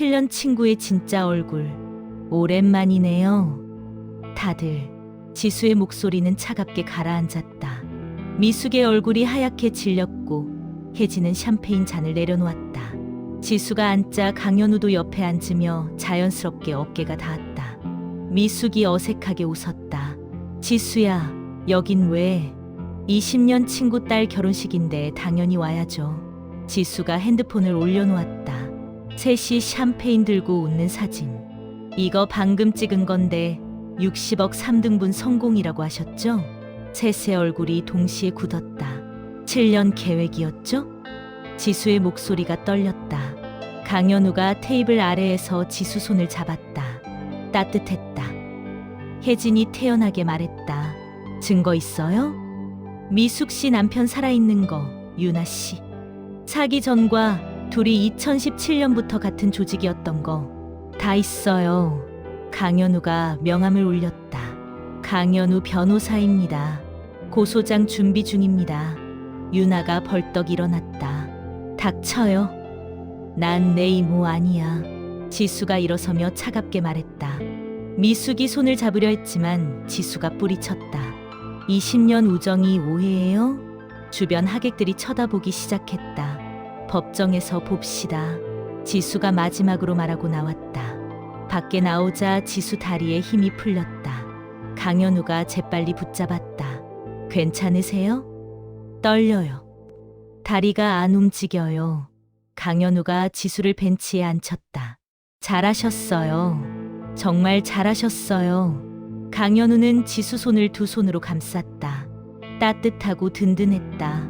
7년 친구의 진짜 얼굴. 오랜만이네요. 다들 지수의 목소리는 차갑게 가라앉았다. 미숙의 얼굴이 하얗게 질렸고 혜진은 샴페인 잔을 내려놓았다. 지수가 앉자 강현우도 옆에 앉으며 자연스럽게 어깨가 닿았다. 미숙이 어색하게 웃었다. 지수야, 여긴 왜? 20년 친구 딸 결혼식인데 당연히 와야죠. 지수가 핸드폰을 올려놓았다. 셋이 샴페인 들고 웃는 사진. 이거 방금 찍은 건데 60억 3등분 성공이라고 하셨죠? 셋의 얼굴이 동시에 굳었다. 7년 계획이었죠? 지수의 목소리가 떨렸다. 강현우가 테이블 아래에서 지수 손을 잡았다. 따뜻했다. 혜진이 태연하게 말했다. 증거 있어요? 미숙 씨 남편 살아있는 거, 유나 씨. 사기 전과 둘이 2017년부터 같은 조직이었던 거 다 있어요. 강현우가 명함을 올렸다. 강현우 변호사입니다. 고소장 준비 중입니다. 유나가 벌떡 일어났다. 닥쳐요. 난 내 이모 아니야. 지수가 일어서며 차갑게 말했다. 미숙이 손을 잡으려 했지만 지수가 뿌리쳤다. 20년 우정이 오해예요? 주변 하객들이 쳐다보기 시작했다. 법정에서 봅시다. 지수가 마지막으로 말하고 나왔다. 밖에 나오자 지수 다리에 힘이 풀렸다. 강현우가 재빨리 붙잡았다. 괜찮으세요? 떨려요. 다리가 안 움직여요. 강현우가 지수를 벤치에 앉혔다. 잘하셨어요. 정말 잘하셨어요. 강현우는 지수 손을 두 손으로 감쌌다. 따뜻하고 든든했다.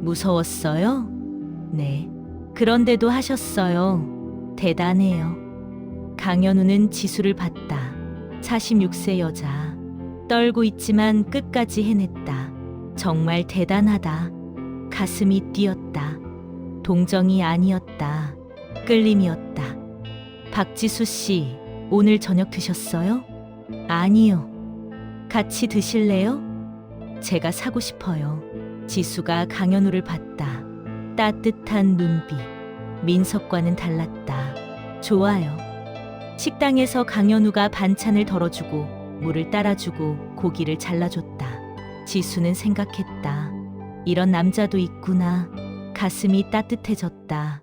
무서웠어요? 네. 그런데도 하셨어요. 대단해요. 강현우는 지수를 봤다. 46세 여자. 떨고 있지만 끝까지 해냈다. 정말 대단하다. 가슴이 뛰었다. 동정이 아니었다. 끌림이었다. 박지수 씨, 오늘 저녁 드셨어요? 아니요. 같이 드실래요? 제가 사고 싶어요. 지수가 강현우를 봤다. 따뜻한 눈빛. 민석과는 달랐다. 좋아요. 식당에서 강현우가 반찬을 덜어주고 물을 따라주고 고기를 잘라줬다. 지수는 생각했다. 이런 남자도 있구나. 가슴이 따뜻해졌다.